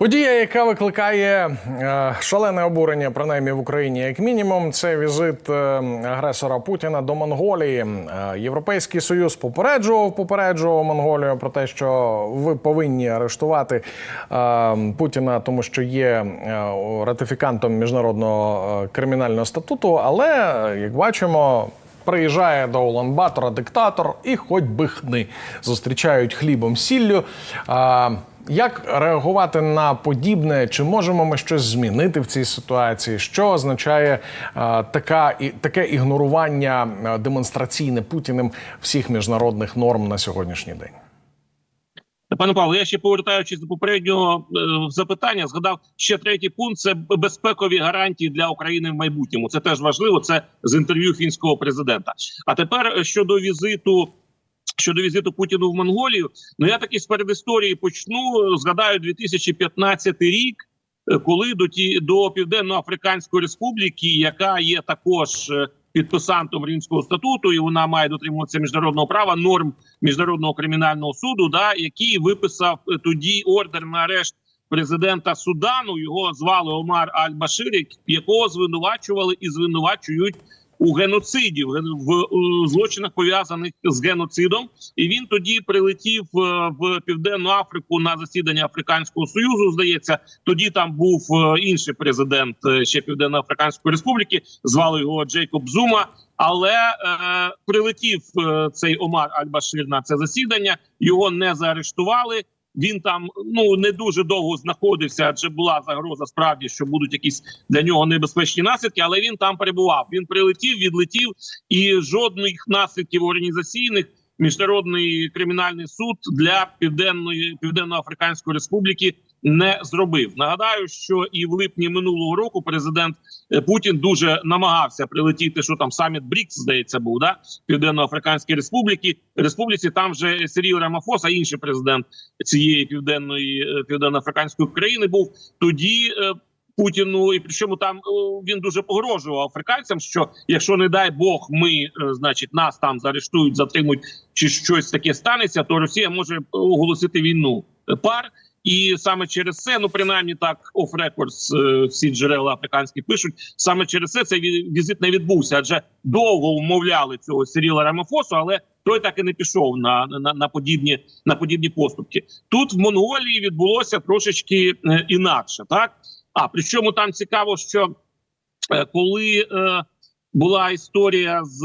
Подія, яка викликає е, шалене обурення, принаймні в Україні, як мінімум, це візит е, агресора Путіна до Монголії. Е, Європейський союз попереджував, попереджував Монголію про те, що ви повинні арештувати Путіна, тому що є ратифікантом міжнародного кримінального статуту. Але як бачимо. Приїжджає до Улан-Батора диктатор і хоч би хни. Зустрічають хлібом сіллю. А, як реагувати на подібне? Чи можемо ми щось змінити в цій ситуації? Що означає а, така, і, таке ігнорування а, демонстраційне Путіним всіх міжнародних норм на сьогоднішній день? Пане Павло, я ще повертаючись до попереднього е, запитання, згадав ще третій пункт: це безпекові гарантії для України в майбутньому. Це теж важливо. Це з інтерв'ю фінського президента. А тепер е, щодо візиту. Щодо візиту Путіну в Монголію, ну я таки з передісторії почну. Згадаю 2015 рік, е, коли до ті до Південно-Африканської Республіки, яка є також е, підписантом Римського статуту, і вона має дотримуватися міжнародного права, норм міжнародного кримінального суду, да який виписав е, тоді ордер на арешт президента Судану. Його звали Омар Аль-Башир, якого звинувачували і звинувачують. У геноциді в, злочинах пов'язаних з геноцидом, і він тоді прилетів е, в південну Африку на засідання Африканського союзу. Здається, тоді там був е, інший президент е, ще Південно-Африканської Республіки. Звали його Джейкоб Зума. Але е, прилетів е, цей Омар Аль-Башир на це засідання. Його не заарештували. Він там ну не дуже довго знаходився, адже була загроза справді, що будуть якісь для нього небезпечні наслідки. Але він там перебував. Він прилетів, відлетів, і жодних наслідків організаційних міжнародний кримінальний суд для південної південно-африканської республіки не зробив. Нагадаю, що і в липні минулого року президент е, Путін дуже намагався прилетіти. Що там саміт БРІКС, здається, був да південно-африканської республіки. Республіці там вже Сиріл Рамафоса, інший президент цієї південної е, південно-африканської країни, був тоді. е, Путіну, і причому там він дуже погрожував африканцям, що якщо не дай Бог, ми, значить, нас там заарештують, затримують чи щось таке станеться, то Росія може оголосити війну пар. І саме через це, ну принаймні так оф рекордс всі джерела африканські пишуть. Саме через це цей візит не відбувся, адже довго умовляли цього Сиріла Рамафосу, але той так і не пішов на, на, на подібні на подібні поступки. Тут в Монголії відбулося трошечки е, інакше, так а причому там цікаво, що е, коли е, була історія з,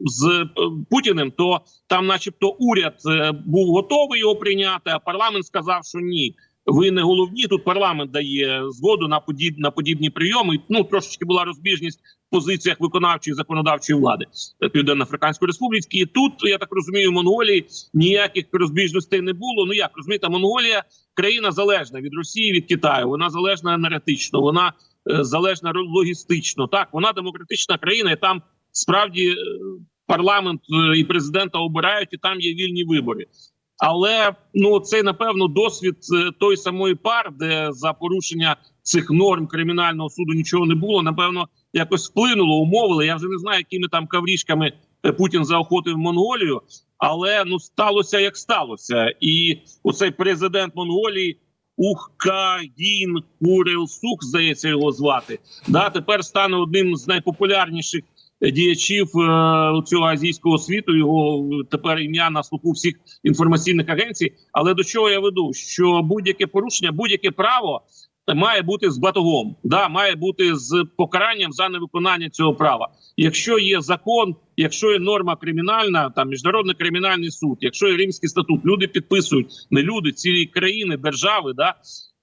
з е, Путіним, то там, начебто, уряд е, був готовий його прийняти, а парламент сказав, що ні. Ви не головні. Тут парламент дає згоду на подіб, на подібні прийоми. Ну трошечки була розбіжність в позиціях виконавчої і законодавчої влади е, Південно-Африканської Республіки. І тут я так розумію, в Монголії ніяких розбіжностей не було. Ну як розумієте, Монголія країна залежна від Росії, від Китаю. Вона залежна енергетично, вона залежна логістично. Так, вона демократична країна, і там справді парламент е, і президента обирають, і там є вільні вибори. Але ну це напевно досвід е, той самої пар, де за порушення цих норм кримінального суду нічого не було. Напевно, якось вплинуло, умовили. Я вже не знаю, якими там каврішками е, Путін заохотив Монголію, але ну сталося як сталося, і оцей президент Монголії. Ухкагін Курилсук, здається, його звати. Да, тепер стане одним з найпопулярніших діячів е, цього азійського світу. Його тепер ім'я на слуху всіх інформаційних агенцій. Але до чого я веду? Що будь-яке порушення, будь-яке право має бути з батогом, да має бути з покаранням за невиконання цього права. Якщо є закон, якщо є норма кримінальна, там міжнародний кримінальний суд, якщо є римський статут, люди підписують не люди, цілі країни, держави, да.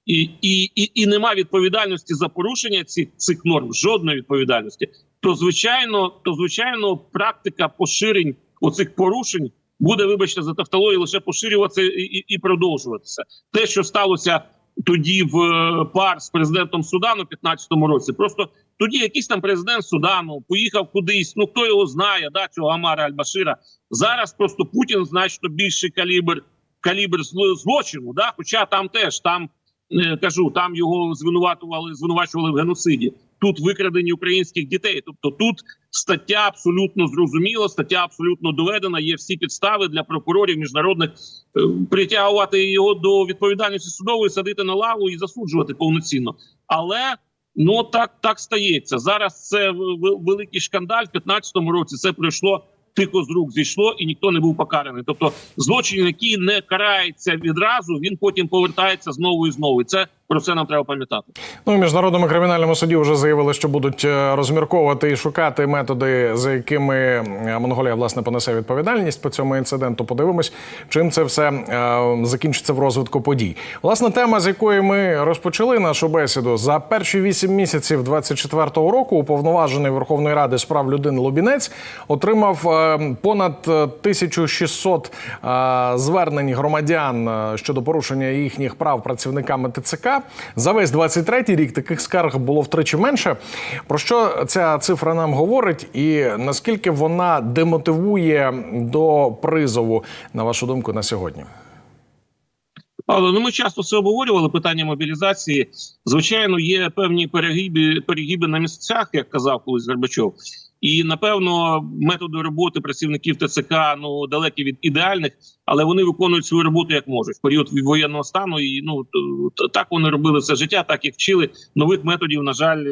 І, і, і, і нема відповідальності за порушення цих цих норм, жодної відповідальності. То звичайно, то звичайно, практика поширень оцих порушень буде, вибачте, за тавтологію, лише поширюватися і, і, і продовжуватися. Те, що сталося тоді в е, пар з президентом Судану в 15-му році, просто тоді якийсь там президент Судану поїхав кудись. Ну хто його знає, да цього Амара Аль-Башира. Зараз просто Путін значно більший калібр калібр злочину. Да, хоча там теж там е, кажу, там його звинуватували, звинувачували в геноциді. Тут викрадені українських дітей. Тобто тут стаття абсолютно зрозуміла, стаття абсолютно доведена. Є всі підстави для прокурорів міжнародних е, притягувати його до відповідальності судової, садити на лаву і засуджувати повноцінно. Але ну так так стається зараз. Це великий шкандаль. В 15-му році це пройшло. Тихо з рук зійшло, і ніхто не був покараний. Тобто, злочин, який не карається відразу, він потім повертається знову і знову. І це про це нам треба пам'ятати. Ну, міжнародному кримінальному суді вже заявили, що будуть е, розмірковувати і шукати методи, за якими е, Монголія власне понесе відповідальність по цьому інциденту. Подивимось, чим це все е, закінчиться в розвитку подій. Власне, тема, з якої ми розпочали нашу бесіду, за перші вісім місяців 24-го року уповноважений Верховної Ради з прав людини Лубінець отримав е, понад е, 1600 е, звернень громадян е, щодо порушення їхніх прав працівниками ТЦК. За весь 23-й рік таких скарг було втричі менше. Про що ця цифра нам говорить, і наскільки вона демотивує до призову, на вашу думку, на сьогодні? Але ну ми часто це обговорювали питання мобілізації. Звичайно, є певні перегиби, перегиби на місцях, як казав колись Горбачов. І напевно методи роботи працівників ТЦК ну далекі від ідеальних, але вони виконують свою роботу як можуть в період воєнного стану. І ну так вони робили все життя, так і вчили нових методів. На жаль,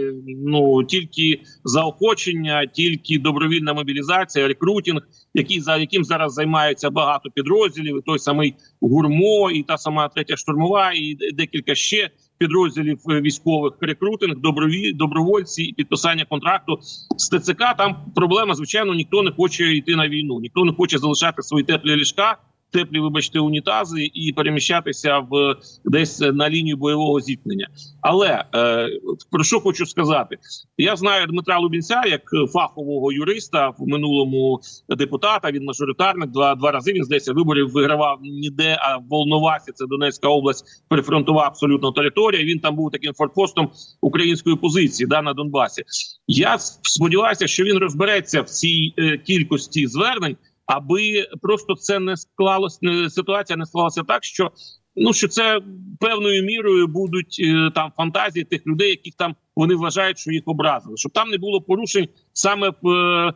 ну тільки заохочення, тільки добровільна мобілізація, рекрутинг, який за яким зараз займаються багато підрозділів. і Той самий гурмо, і та сама третя штурмова, і декілька ще підрозділів е, військових рекрутинг, доброві добровольці і підписання контракту з ТЦК. Там проблема, звичайно, ніхто не хоче йти на війну, ніхто не хоче залишати свої теплі ліжка. Теплі, вибачте, унітази і переміщатися в десь на лінію бойового зіткнення. Але е, про що хочу сказати? Я знаю Дмитра Лубінця як фахового юриста в минулому депутата. Він мажоритарник два два рази. Він здається виборів вигравав ніде. А в Волновасі це Донецька область, прифронтова абсолютно територія. Він там був таким форпостом української позиції да на Донбасі. Я сподіваюся, що він розбереться в цій е, кількості звернень, аби просто це не склалось. Не ситуація не склалася так, що ну що це певною мірою будуть е, там фантазії тих людей, яких там вони вважають, що їх образили, щоб там не було порушень саме в. е,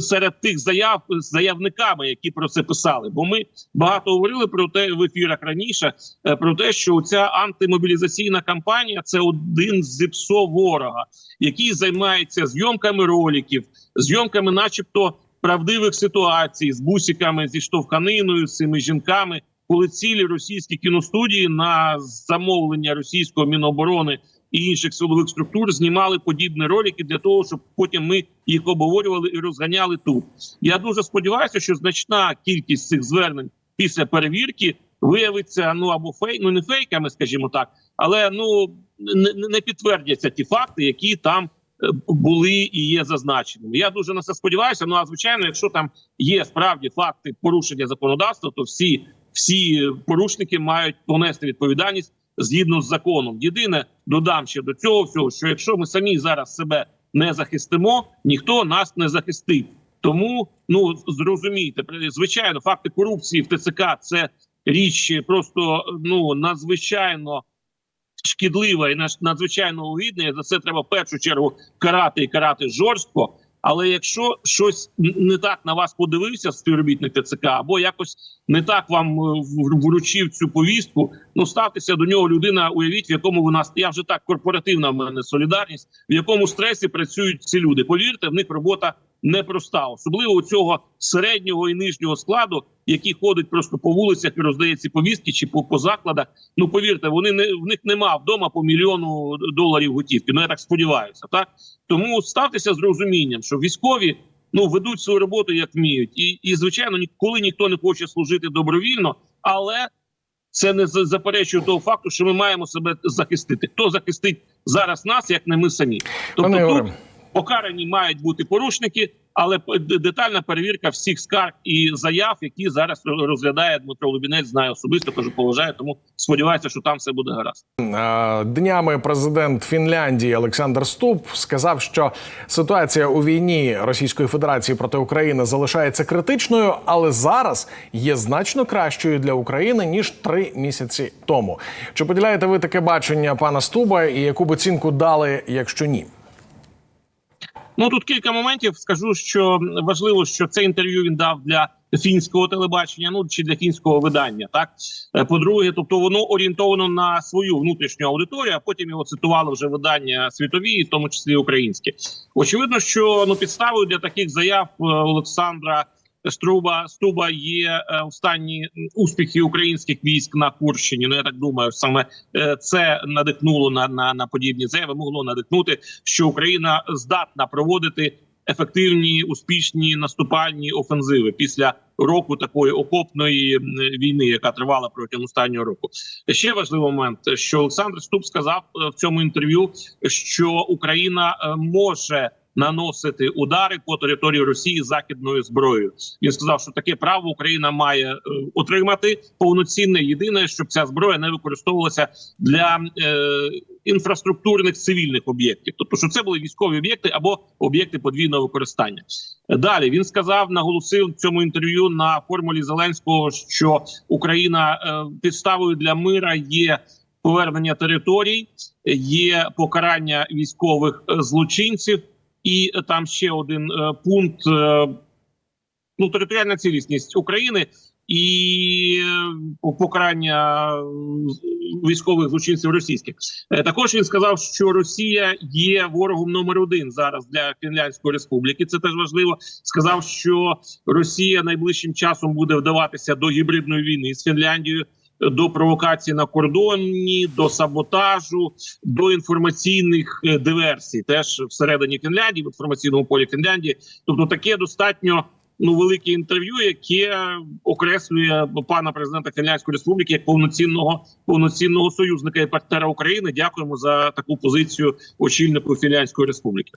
Серед тих заяв з заявниками, які про це писали, бо ми багато говорили про те в ефірах раніше, е, про те, що ця антимобілізаційна кампанія це один з зіпсо ворога, який займається зйомками роликів, зйомками, начебто, правдивих ситуацій з бусиками зі штовханиною, з цими жінками, коли цілі російські кіностудії на замовлення російського міноборони і інших силових структур знімали подібні ролики для того, щоб потім ми їх обговорювали і розганяли тут. Я дуже сподіваюся, що значна кількість цих звернень після перевірки виявиться ну або фейк, ну не фейками, скажімо так, але ну не, не підтвердяться ті факти, які там були і є зазначеними. Я дуже на це сподіваюся. Ну а звичайно, якщо там є справді факти порушення законодавства, то всі, всі порушники мають понести відповідальність згідно з законом. Єдине додам ще до цього всього, що якщо ми самі зараз себе не захистимо, ніхто нас не захистить. Тому ну зрозумійте, звичайно, факти корупції в ТЦК це річ просто ну надзвичайно шкідлива і надзвичайно огидна. І За це треба в першу чергу карати і карати жорстко. Але якщо щось не так на вас подивився співробітник ТЦК, або якось не так вам е, вручив цю повістку, ну ставтеся до нього людина. Уявіть, в якому вона я вже так корпоративна в мене солідарність, в якому стресі працюють ці люди. Повірте, в них робота непроста, особливо у цього середнього і нижнього складу, який ходить просто по вулицях і роздає ці повістки чи по, по закладах. Ну повірте, вони не в них нема вдома по мільйону доларів готівки. Ну я так сподіваюся, так тому ставтеся з розумінням, що військові ну ведуть свою роботу як вміють, і, і звичайно, ніколи ніхто не хоче служити добровільно, але це не заперечує того факту, що ми маємо себе захистити. Хто захистить зараз нас, як не ми самі? Тобто Пане тут покарані мають бути порушники, але детальна перевірка всіх скарг і заяв, які зараз розглядає Дмитро Лубінець, знає особисто, кажу, поважаю. Тому сподіваюся, що там все буде гаразд. Днями президент Фінляндії Олександр Ступ сказав, що ситуація у війні Російської Федерації проти України залишається критичною, але зараз є значно кращою для України ніж три місяці тому. Чи поділяєте ви таке бачення пана Стуба і яку б оцінку дали, якщо ні? Ну тут кілька моментів. Скажу, що важливо, що це інтерв'ю він дав для фінського телебачення, ну чи для фінського видання. Так Е, по-друге, тобто воно орієнтовано на свою внутрішню аудиторію. а Потім його цитували вже видання світові, в тому числі українські. Очевидно, що ну підставою для таких заяв е, Олександра. Струба Стуба є е, останні успіхи українських військ на Курщині. Ну я так думаю, саме е, це надихнуло на, на, на подібні заяви. Могло надихнути, що Україна здатна проводити ефективні успішні наступальні офензиви після року такої окопної війни, яка тривала протягом останнього року. Ще важливий момент, що Олександр Ступ сказав е, в цьому інтерв'ю, що Україна може наносити удари по території Росії західною зброєю. Він сказав, що таке право Україна має е, отримати повноцінне. Єдине, щоб ця зброя не використовувалася для е, інфраструктурних цивільних об'єктів, тобто, що це були військові об'єкти або об'єкти подвійного використання. Далі він сказав, наголосив в цьому інтерв'ю на формулі Зеленського, що Україна е, підставою для мира є. Повернення територій є покарання військових е, злочинців, і там ще один е, пункт: е, ну територіальна цілісність України і е, покарання військових злочинців російських. Також він сказав, що Росія є ворогом номер один зараз для Фінляндської республіки. Це теж важливо. Сказав, що Росія найближчим часом буде вдаватися до гібридної війни з Фінляндією. До провокації на кордоні, до саботажу, до інформаційних е, диверсій, теж всередині Фінляндії, в інформаційному полі Фінляндії. Тобто, таке достатньо ну велике інтерв'ю, яке окреслює пана президента Фінляндської республіки як повноцінного повноцінного союзника і партнера України. Дякуємо за таку позицію очільнику Фінляндської республіки.